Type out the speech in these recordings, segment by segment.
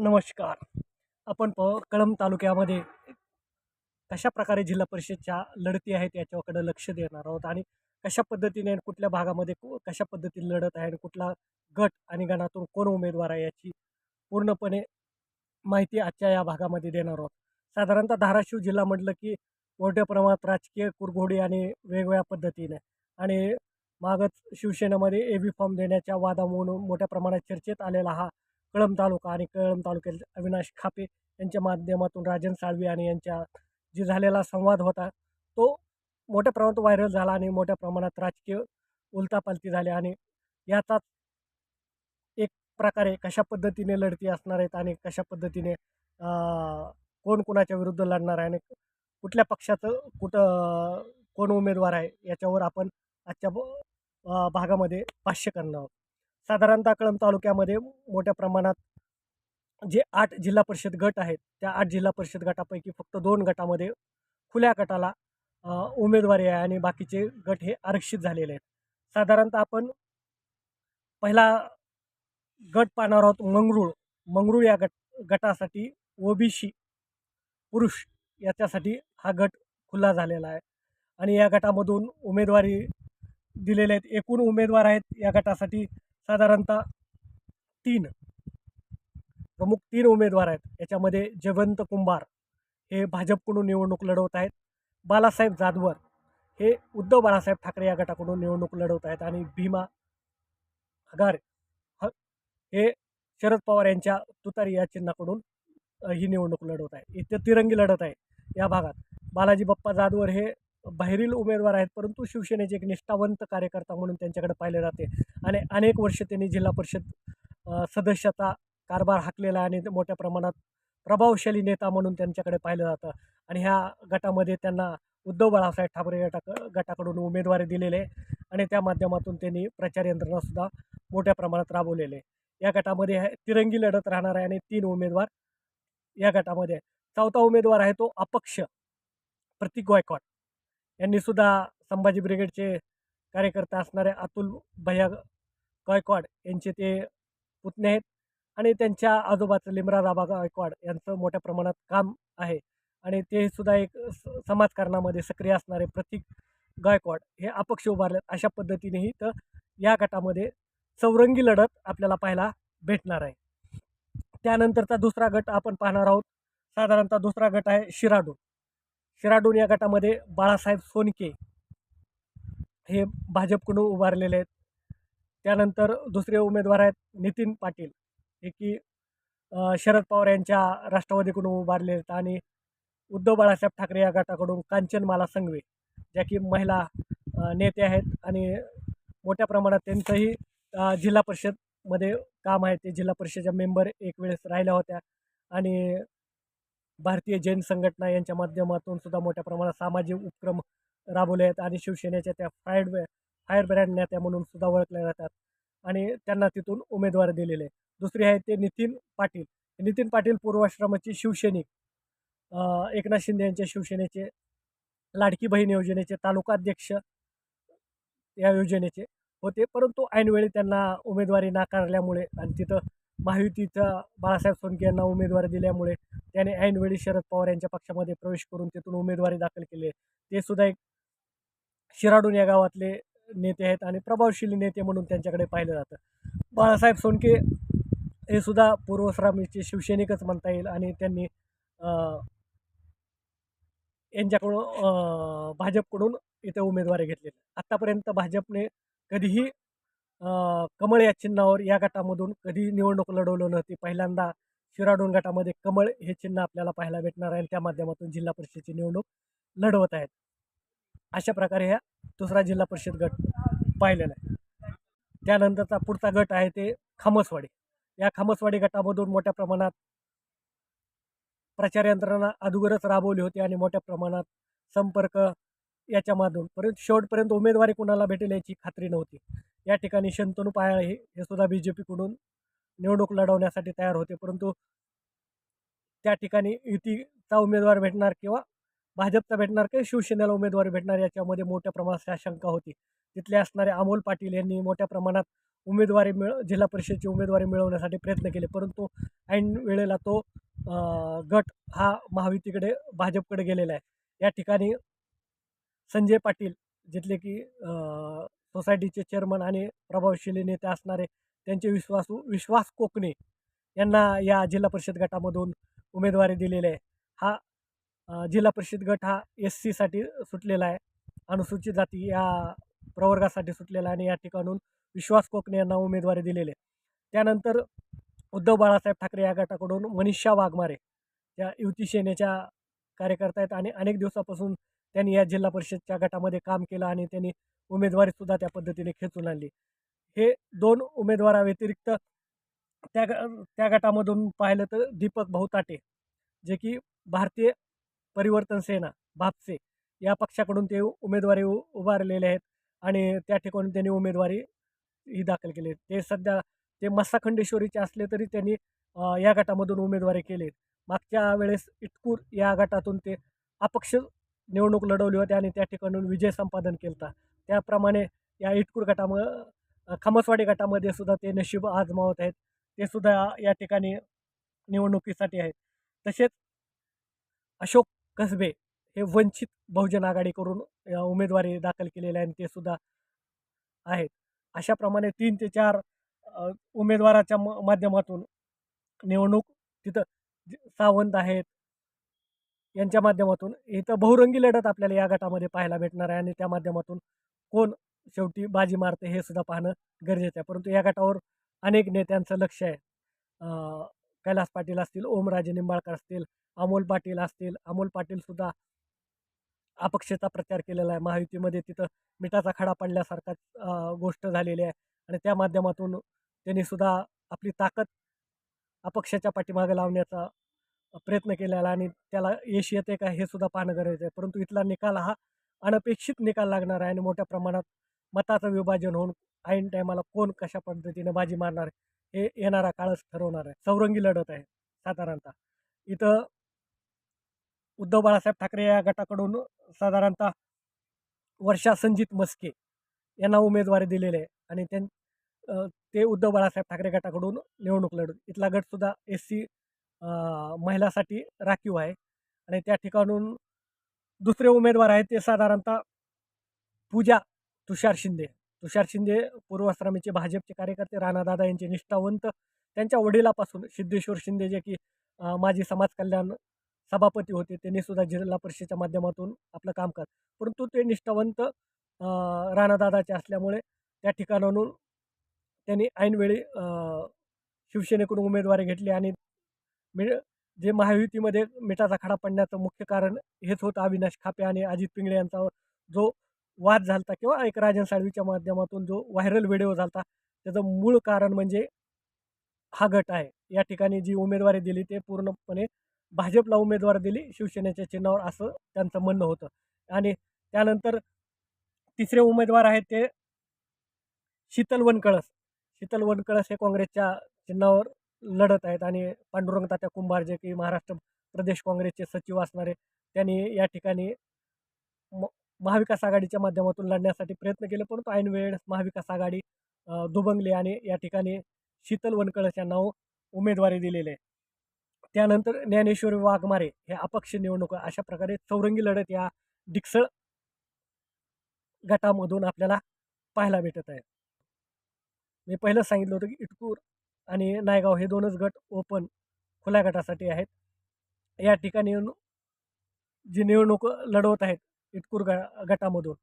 नमस्कार. आपण प कळंब तालुक्यामध्ये कशा प्रकारे जिल्हा परिषदच्या लढती आहेत याच्याकडे लक्ष देणार आहोत आणि कशा पद्धतीने आणि कुठल्या भागामध्ये कु- कशा पद्धतीने लढत आहे आणि कुठला गट आणि गणातून कोण उमेदवार आहे याची पूर्णपणे माहिती आजच्या या भागामध्ये देणार आहोत. साधारणतः धाराशिव जिल्हा म्हटलं की मोठ्या प्रमाणात राजकीय कुरघोडी आणि वेगवेगळ्या पद्धतीने आणि मागच शिवसेनेमध्ये ए बी फॉर्म देण्याच्या वादामुळं मोठ्या प्रमाणात चर्चेत आलेला हा कळंब तालुका आणि कळंब तालुक्यातील अविनाश खापे यांच्या माध्यमातून राजन साळवी आणि यांच्या जी झालेला संवाद होता तो मोठ्या प्रमाणात व्हायरल झाला आणि मोठ्या प्रमाणात राजकीय उलतापालती झाली आणि याचाच एक प्रकारे कशा पद्धतीने लढती असणार आहेत आणि कशा पद्धतीने कोण कोणाच्या विरुद्ध लढणार आहे आणि कुठल्या पक्षाचं कुठं कोण उमेदवार आहे याच्यावर आपण आजच्या भागामध्ये भाष्य करणार आहोत. साधारणतः कळंब तालुक्यामध्ये मोठ्या प्रमाणात जे आठ जिल्हा परिषद गट आहेत त्या आठ जिल्हा परिषद गटापैकी फक्त दोन गटामध्ये खुल्या गटाला उमेदवारी आहे आणि बाकीचे गट हे आरक्षित झालेले आहेत. साधारणतः आपण पहिला गट पाहणार आहोत मंगरूळ. मंगरूळ या गट गटासाठी ओबीसी पुरुष याच्यासाठी हा गट खुला झालेला आहे. आणि या गटामधून उमेदवारी दिलेले आहेत. एकूण उमेदवार आहेत या गटासाठी साधारणतः तीन. प्रमुख तीन उमेदवार आहेत. याच्यामध्ये जयवंत कुंभार हे भाजपकडून निवडणूक लढवत आहेत. बालासाहेब जाधवर हे उद्धव बाळासाहेब ठाकरे या गटाकडून निवडणूक लढवत आहेत. आणि भीमा हगारे ह हे शरद पवार यांच्या तुतारी या चिन्हाकडून ही निवडणूक लढवत आहे इथे तिरंगी लढत आहे या भागात. बालाजी बाप्पा जाधवर हे बाहेरील उमेदवार आहेत परंतु शिवसेनेचे एक निष्ठावंत कार्यकर्ता म्हणून त्यांच्याकडे पाहिले जाते. आणि अनेक वर्ष त्यांनी जिल्हा परिषद सदस्यता सदस्याचा कारभार हाकलेला आहे आणि मोठ्या प्रमाणात प्रभावशाली नेता म्हणून त्यांच्याकडे पाहिलं जातं. आणि ह्या गटामध्ये त्यांना उद्धव बाळासाहेब ठाकरे गटा गटाकडून उमेदवारी दिलेले आहे. आणि त्या माध्यमातून त्यांनी प्रचार यंत्रणासुद्धा मोठ्या प्रमाणात राबवलेले आहे. या गटामध्ये आहे तिरंगी लढत राहणार आहे आणि तीन उमेदवार या गटामध्ये चौथा उमेदवार आहे तो अपक्ष प्रतीक गायकवाड. यांनीसुद्धा संभाजी ब्रिगेडचे कार्यकर्ते असणारे अतुल भैया गायकवाड यांचे ते पुतणे आहेत. आणि त्यांच्या आजोबाचं लिमरा आबा गायकवाड यांचं मोठ्या प्रमाणात काम आहे. आणि ते सुद्धा एक स- समाजकारणामध्ये सक्रिय असणारे प्रतीक गायकवाड हे अपक्ष उभारले अशा पद्धतीनेही तर या गटामध्ये चौरंगी लढत आपल्याला पाहायला भेटणार आहे. त्यानंतरचा दुसरा गट आपण पाहणार आहोत. साधारणतः दुसरा गट आहे शिराडू. शिराडून या गटामध्ये बाळासाहेब सोनके हे भाजपकडून उभारलेले आहेत. त्यानंतर दुसरे उमेदवार आहेत नितीन पाटील हे की शरद पवार यांच्या राष्ट्रवादीकडून उभारले आहेत आणि उद्धव बाळासाहेब ठाकरे या गटाकडून कांचनमाला संघवे ज्या की महिला नेते आहेत आणि मोठ्या प्रमाणात त्यांचंही जिल्हा परिषदमध्ये काम आहे. ते जिल्हा परिषदेच्या मेंबर एक वेळेस राहिल्या होत्या आणि भारतीय जैन संघटना यांच्या माध्यमातून सुद्धा मोठ्या प्रमाणात सामाजिक उपक्रम राबवले आहेत आणि शिवसेनेच्या त्या फायर फायर ब्रँड नेत्या म्हणून सुद्धा ओळखल्या जातात. आणि त्यांना तिथून उमेदवार दिलेले आहे आहे ते नितीन पाटील. नितीन पाटील पूर्वाश्रमाचे शिवसैनिक. एकनाथ शिंदे यांच्या शिवसेनेचे लाडकी बहीण योजनेचे तालुकाध्यक्ष या योजनेचे होते. परंतु ऐनवेळी त्यांना उमेदवारी नाकारल्यामुळे आणि तिथं महायुतीचा बाळासाहेब सोनके यांना उमेदवारी दिल्यामुळे त्याने ऐनवेळी शरद पवार यांच्या पक्षामध्ये प्रवेश करून तिथून उमेदवारी दाखल केली आहे. ते सुद्धा एक शिराडून या गावातले नेते आहेत आणि प्रभावशील नेते म्हणून त्यांच्याकडे पाहिलं जातं. बाळासाहेब सोनके हे सुद्धा पूर्वश्रामीचे शिवसैनिकच म्हणता येईल आणि त्यांनी यांच्याकडून भाजपकडून इथे उमेदवारी घेतलेली आत्तापर्यंत भाजपने कधीही कमळ या चिन्हावर या गटामधून कधी निवडणूक लढवलं नव्हती पहिल्यांदा शिराडून गटामध्ये कमळ हे चिन्ह आपल्याला पाहायला भेटणार आहे आणि त्या माध्यमातून जिल्हा परिषदेची निवडणूक लढवत आहेत. अशा प्रकारे ह्या दुसरा जिल्हा परिषद गट पाहिलेला आहे. त्यानंतरचा पुढचा गट आहे ते खामसवाडी. या खामसवाडी गटामधून मोठ्या प्रमाणात प्रचार यंत्रणा अगोदरच राबवली होती आणि मोठ्या प्रमाणात संपर्क याच्यामधून. परंतु शेवटपर्यंत उमेदवारी कुणाला भेटेल याची खात्री नव्हती. या ठिकाणी शंतनू पायाळ हे हे सुद्धा बी जे पीकडून निवडणूक लढवण्यासाठी तयार होते. परंतु त्या ठिकाणी युतीचा उमेदवार भेटणार किंवा भाजपचा भेटणार किंवा शिवसेनेला उमेदवार भेटणार याच्यामध्ये मोठ्या प्रमाणात शंका होती. तिथले असणारे अमोल पाटील यांनी मोठ्या प्रमाणात उमेदवारी मिळ जिल्हा परिषदेची उमेदवारी मिळवण्यासाठी प्रयत्न केले. परंतु ऐन वेळेला तो गट हा महायुतीकडे भाजपकडे गेलेला आहे. या ठिकाणी संजय पाटील जिथले की सोसायटीचे चेअरमन आणि प्रभावशाली नेते असणारे त्यांचे विश्वासू विश्वास कोकणे यांना या जिल्हा परिषद गटामधून उमेदवारी दिलेली आहे. हा जिल्हा परिषद गट हा एस सीसाठी सुटलेला आहे. अनुसूचित जाती या प्रवर्गासाठी सुटलेला आहे आणि या ठिकाणून विश्वास कोकणे यांना उमेदवारी दिलेली आहे. त्यानंतर उद्धव बाळासाहेब ठाकरे या गटाकडून मनीषा वाघमारे या युती सेनेच्या कार्यकर्ता आहेत आणि अनेक दिवसापासून त्यांनी या जिल्हा परिषदच्या गटामध्ये काम केलं आणि त्यांनी उमेदवारीसुद्धा त्या पद्धतीने खेचून आणली. हे दोन उमेदवाराव्यतिरिक्त त्या ग त्या गटामधून पाहिलं तर दीपक भाऊताटे जे की भारतीय परिवर्तन सेना भापसे या पक्षाकडून ते उमेदवारी उ उभारलेले आहेत आणि त्या ठिकाणी त्यांनी उमेदवारी ही दाखल केली. ते सध्या ते मस्साखंडेश्वरीचे असले तरी त्यांनी या गटामधून उमेदवारी केली. मागच्या वेळेस इटकूर या गटातून ते अपक्ष निवडणूक लढवली होती आणि त्या ठिकाणून विजय संपादन केला होता त्याप्रमाणे या इटकूर गटाम खमसवाडी गटामध्ये सुद्धा ते नशीब आजमावत आहेत. ते सुद्धा या ठिकाणी निवडणुकीसाठी आहेत. तसेच अशोक कसबे हे वंचित बहुजन आघाडीकडून उमेदवारी दाखल केलेले आहे आणि ते सुद्धा आहेत. अशाप्रमाणे तीन ते चार उमेदवाराच्या म माध्यमातून निवडणूक तिथं सावंत आहेत यांच्या माध्यमातून. इथं बहुरंगी लढत आपल्याला या गटामध्ये पाहायला भेटणार आहे आणि त्या माध्यमातून कोण शेवटी बाजी मारते हे सुद्धा पाहणं गरजेचं आहे. परंतु या गटावर अनेक नेत्यांचं लक्ष आहे. कैलास पाटील असतील ओमराजे निंबाळकर असतील अमोल पाटील असतील अमोल पाटीलसुद्धा अपक्षेचा प्रचार केलेला आहे. महायुतीमध्ये तिथं मिठाचा खडा पडल्यासारखा गोष्ट झालेली आहे. आणि त्या माध्यमातून त्यांनी सुद्धा आपली ताकद अपक्षाच्या पाठीमागे लावण्याचा प्रयत्न केलेला आणि त्याला यश येते का हे सुद्धा पाहणं गरजेचं आहे. परंतु इथला निकाल हा अनपेक्षित निकाल लागणार आहे आणि मोठ्या प्रमाणात मताचं विभाजन होऊन ऐन टायमाला कोण कशा पद्धतीने बाजी मारणार हे येणारा काळच ठरवणार आहे. चौरंगी लढत आहे साधारणतः. इथं उद्धव बाळासाहेब ठाकरे या गटाकडून साधारणतः वर्षा संजित मस्के यांना उमेदवारी दिलेली आहे आणि त्यां ते उद्धव बाळासाहेब ठाकरे गटाकडून निवडणूक लढत इथला गटसुद्धा एस सी महिलासाठी राखीव आहे. आणि त्या ठिकाणून दुसरे उमेदवार आहेत ते साधारणतः पूजा तुषार शिंदे. तुषार शिंदे पूर्वाश्रमीचे भाजपचे कार्यकर्ते राणादादा यांचे निष्ठावंत. त्यांच्या वडिलापासून सिद्धेश्वर शिंदे जे की माजी समाज कल्याण सभापती होते त्यांनी सुद्धा जिल्हा परिषदेच्या माध्यमातून आपलं काम कर परंतु ते निष्ठावंत राणादादाचे असल्यामुळे त्या ठिकाणाहून त्यांनी ऐनवेळी शिवसेनेकडून उमेदवारी घेतली आणि मि जे महायुतीमध्ये मिठाचा खडा पडण्याचं मुख्य कारण हेच होतं अविनाश खापे आणि अजित पिंगळे यांचा जो वाद झाला किंवा एक राजन साळवीच्या माध्यमातून जो व्हायरल व्हिडिओ झाला त्याचं मूळ कारण म्हणजे हा गट आहे. या ठिकाणी जी उमेदवारी दिली ते पूर्णपणे भाजपला उमेदवार दिली शिवसेनेच्या चिन्हावर असं त्यांचं म्हणणं होतं. आणि त्यानंतर तिसरे उमेदवार आहेत ते शीतल वनकळस. शीतल वनकळस हे काँग्रेसच्या चिन्हावर लढत आहेत आणि पांडुरंग तात्या कुंभार जे की महाराष्ट्र प्रदेश काँग्रेसचे सचिव असणारे त्यांनी या ठिकाणी म महाविकास आघाडीच्या माध्यमातून लढण्यासाठी प्रयत्न केले. परंतु ऐन वेळेस महाविकास आघाडी अ, दुभंगली आणि या ठिकाणी शीतल वनकळस यांना हो, उमेदवारी दिलेली आहे. त्यानंतर ज्ञानेश्वर वाघमारे हे अपक्ष निवडणूक अशा प्रकारे चौरंगी लढत या डिक्सळ गटामधून आपल्याला पाहायला भेटत आहे. मी पहिलं सांगितलं होतं की इटकूर आणि नायगाव हे दोनच गट ओपन खुल्या गटासाठी आहेत. या ठिकाणी जी निवडणूक लढवत आहेत इटकूर गा गटामधून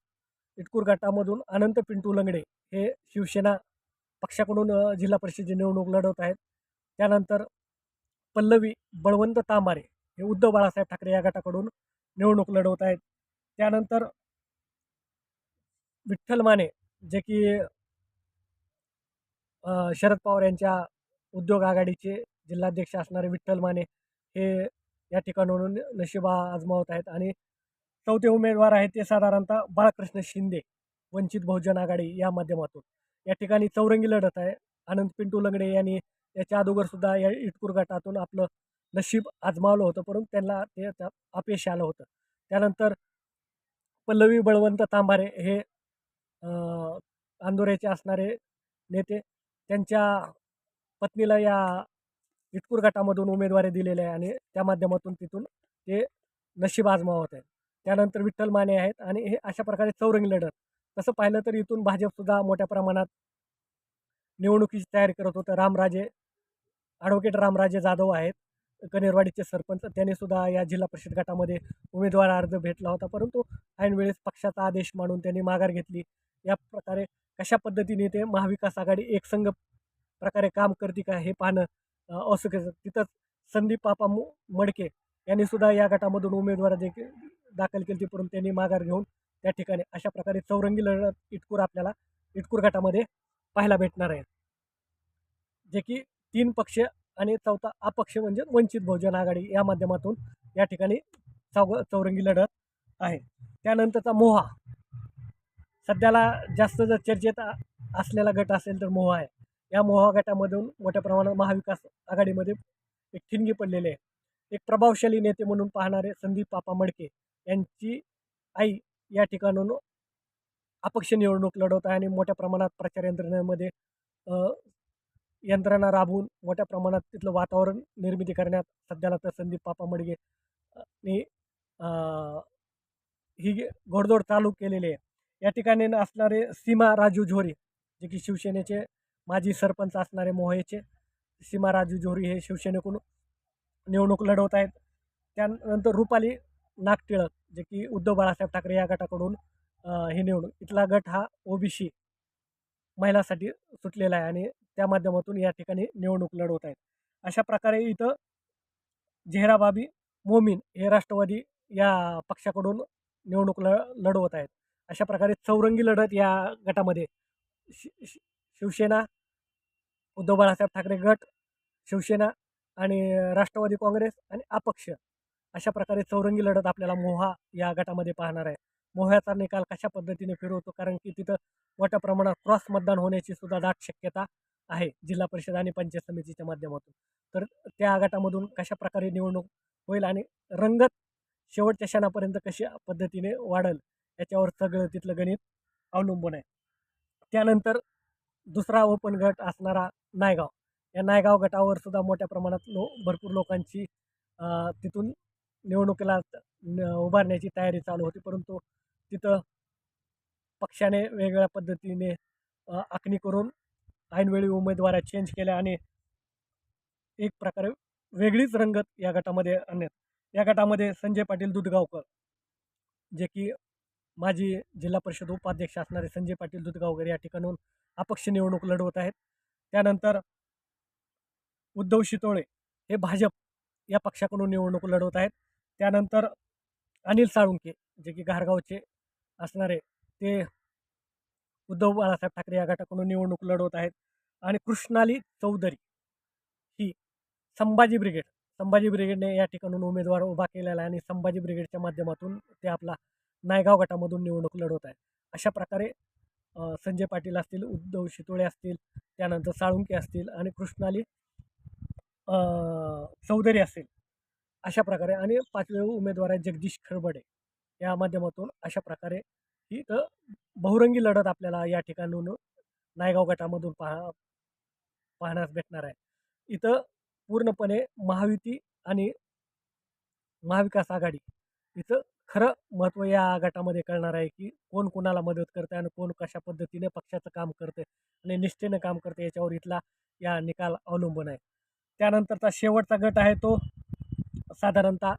इटकूर गटामधून अनंत पिंटू लंगडे हे शिवसेना पक्षाकडून जिल्हा परिषदेची निवडणूक लढवत आहेत. त्यानंतर पल्लवी बळवंत तांबारे हे उद्धव बाळासाहेब ठाकरे या गटाकडून निवडणूक लढवत आहेत. त्यानंतर विठ्ठल माने जे की शरद पवार यांच्या उद्योग आघाडीचे जिल्हाध्यक्ष असणारे विठ्ठल माने हे या ठिकाणाहून नशिबा आजमावत आहेत. आणि चौथे उमेदवार आहेत ते साधारणतः बाळकृष्ण शिंदे वंचित बहुजन आघाडी या माध्यमातून. या ठिकाणी चौरंगी लढत आहे. आनंद पिंटू लंगडे यांनी याच्या अगोदरसुद्धा या इटकूर गटातून आपलं नशीब आजमावलं होतं. परंतु त्यांना ते त्या अपयश आलं होतं. त्यानंतर पल्लवी बळवंत तांबारे हे आंदोऱ्याचे असणारे नेते त्यांच्या पत्नीला या इटकूर गटामधून उमेदवारी दिलेली आहे आणि त्या माध्यमातून तिथून ते नशीब आजमावत आहेत. त्यानंतर विठ्ठल माने आहेत आणि हे अशा प्रकारे चौरंगी लढत. तसं पाहिलं तर इथून भाजपसुद्धा मोठ्या प्रमाणात निवडणुकीची तयारी करत होतं. रामराजे ॲडव्होकेट रामराजे जाधव आहेत कनेरवाडीचे सरपंच. त्यांनी सुद्धा या जिल्हा परिषद गटामध्ये उमेदवार अर्ज भेटला होता. परंतु ऐन वेळेस पक्षाचा आदेश मानून त्यांनी माघार घेतली. या प्रकारे कशा पद्धतीने ते महाविकास आघाडी एकसंघ प्रकारे काम करते का हे पाहणं आवश्यक तिथंच संदीप पापा मु मडके यांनी सुद्धा या गटामधून उमेदवार देखील दाखल केली परंतु त्यांनी माघार घेऊन त्या ठिकाणी अशा प्रकारे चौरंगी लढत इटकूर आपल्याला इटकूर गटामध्ये पाहायला भेटणार आहे. जे की तीन पक्ष आणि चौथा अपक्ष म्हणजे वंचित बहुजन आघाडी या माध्यमातून या ठिकाणी चौ चौरंगी लढत आहे. त्यानंतरचा मोहा. सध्याला जास्त जर चर्चेत असलेला गट असेल तर मोहा आहे. या मोहागटामधून मोठ्या प्रमाणात महाविकास आघाडीमध्ये एक ठिणगी पडलेली आहे. एक प्रभावशाली नेते म्हणून पाहणारे संदीप पापा मडके यांची आई या ठिकाणून अपक्ष निवडणूक लढवत आहे आणि मोठ्या प्रमाणात प्रचार यंत्रणेमध्ये यंत्रणा राबवून मोठ्या प्रमाणात तिथलं वातावरण निर्मिती करण्यात सध्याला तर संदीप पापा मडगे ने ही घोडदौड चालू केलेली आहे. या ठिकाणी असणारे सीमा राजू झोरी जे की शिवसेनेचे माजी सरपंच असणारे मोहेचे सीमा राजू जोहरी हे शिवसेनेकडून निवडणूक लढवत आहेत. त्यानंतर रुपाली नागटिळक जे की उद्धव बाळासाहेब ठाकरे या गटाकडून हे ही निवडणूक इथला गट हा ओबीसी महिलासाठी सुटलेला आहे आणि त्या माध्यमातून या ठिकाणी निवडणूक लढवत आहेत. अशा प्रकारे इथं झेहराबाबी मोमीन हे राष्ट्रवादी या पक्षाकडून निवडणूक ल लढवत आहेत. अशा प्रकारे चौरंगी लढत या गटामध्ये शि शि शिवसेना उद्धव बाळासाहेब ठाकरे गट शिवसेना आणि राष्ट्रवादी काँग्रेस आणि अपक्ष अशा प्रकारे चौरंगी लढत आपल्याला मोहा या गटामध्ये पाहणार आहे. मोह्याचा निकाल कशा पद्धतीने फिरवतो? कारण की तिथं मोठ्या प्रमाणात क्रॉस मतदान होण्याची सुद्धा दाट शक्यता आहे जिल्हा परिषद आणि पंचायत समितीच्या माध्यमातून. तर त्या गटामधून कशा प्रकारे निवडणूक होईल आणि रंगत शेवटच्या क्षणापर्यंत कशा पद्धतीने वाढेल याच्यावर सगळं तिथलं गणित अवलंबून आहे. त्यानंतर दुसरा ओपन गट असणारा नायगाव. या नायगाव गटावर सुद्धा मोठ्या प्रमाणात लो भरपूर लोकांची तिथून निवडणुकीला न- उभारण्याची तयारी चालू होती. परंतु तिथं पक्षाने वेगवेगळ्या पद्धतीने आखणी करून ऐनवेळी उमेदवारा चेंज केल्या आणि एक प्रकारे वेगळीच रंगत या गटामध्ये आणण्यात. या गटामध्ये संजय पाटील दुधगावकर जे की माजी जिल्हा परिषद उपाध्यक्ष असणारे संजय पाटील दुधगावकर या ठिकाणून अपक्ष निवडणूक लढवत आहेत. त्यानंतर उद्धव शितोळे हे भाजप या पक्षाकडून निवडणूक लढवत आहेत. त्यानंतर अनिल साळुंके जे की घारगावचे असणारे ते उद्धव बाळासाहेब ठाकरे या गटाकडून निवडणूक लढवत आहेत. आणि कृष्णाली चौधरी ही संभाजी ब्रिगेड संभाजी ब्रिगेडने या ठिकाणून उमेदवार उभा केलेला आहे आणि संभाजी ब्रिगेडच्या माध्यमातून ते आपला नायगाव गटामधून निवडणूक लढवत आहे अशा प्रकारे संजय पाटील असतील उद्धव शितोळे असतील त्यानंतर साळुंके असतील आणि कृष्णाली चौधरी असेल अशा प्रकारे आणि पाचवे उमेदवार आहे जगदीश खरबडे. या माध्यमातून अशा प्रकारे ही तर बहुरंगी लढत आपल्याला या ठिकाणून नायगाव गटामधून पाहा पाहण्यास भेटणार आहे. इथं पूर्णपणे महायुती आणि महाविकास आघाडी इथं खरं महत्त्व या गटामध्ये कळणार आहे की कोण कोणाला मदत करते आणि कोण कशा पद्धतीने पक्षाचं काम करते आणि निष्ठेनं काम करते याच्यावर इथला या निकाल अवलंबून आहे. त्यानंतरचा शेवटचा गट आहे तो साधारणतः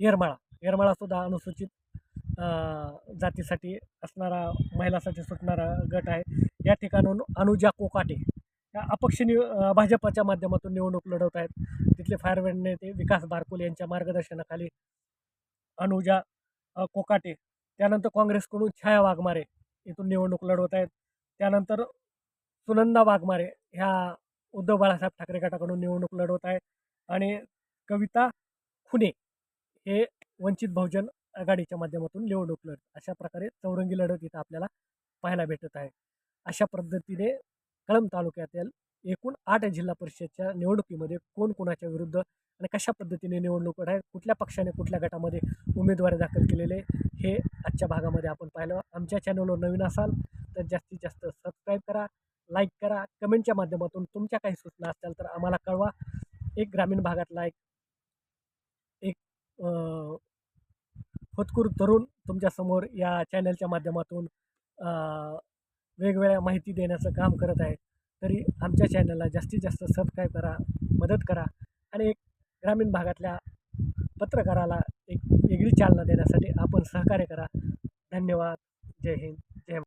येरमाळा. येरमाळासुद्धा अनुसूचित जातीसाठी असणारा महिलासाठी सुटणारा गट आहे. या ठिकाणून अनुजा कोकाटे या अपक्ष निव भाजपाच्या माध्यमातून निवडणूक लढवत आहेत. तिथले फायरब्रँड नेते विकास बारकोल यांच्या मार्गदर्शनाखाली अनुजा कोकाटे त्यानंतर काँग्रेसकडून छाया वाघमारे इथून निवडणूक लढवत आहेत. त्यानंतर सुनंदा वाघमारे ह्या उद्धव बाळासाहेब ठाकरे गटाकडून निवडणूक लढवत आहेत. आणि कविता खुने हे वंचित बहुजन आघाडीच्या माध्यमातून निवडणूक लढत अशा प्रकारे चौरंगी लढत इथं आपल्याला पाहायला भेटत आहे. अशा पद्धतीने कळंब तालुक्यातील एकूण आठ जिल्हा परिषदच्या निवडणुकीमध्ये कोण कोणाच्या विरुद्ध आणि कशा पद्धतीने निवडणूक आहे कुठल्या पक्षाने कुठल्या गटामध्ये उमेदवारी दाखल केलेले हे आजच्या भागामध्ये आपण पाहिलं. आमच्या चॅनलवर नवीन असाल तर जास्तीत जास्त सबस्क्राईब करा लाईक करा. कमेंटच्या माध्यमातून तुमच्या काही सूचना असतील तर आम्हाला कळवा. एक ग्रामीण भागातला एक एक होतकूर तरुण तुमच्यासमोर या चॅनलच्या माध्यमातून वेगवेगळ्या माहिती देण्याचं काम करत आहे. तरी आमच्या चॅनलला जास्तीत जास्त सबस्क्राईब करा मदत करा आणि एक ग्रामीण भागातल्या पत्रकाराला एक वेगळी चालना देण्यासाठी आपण सहकार्य करा. धन्यवाद. जय हिंद. जय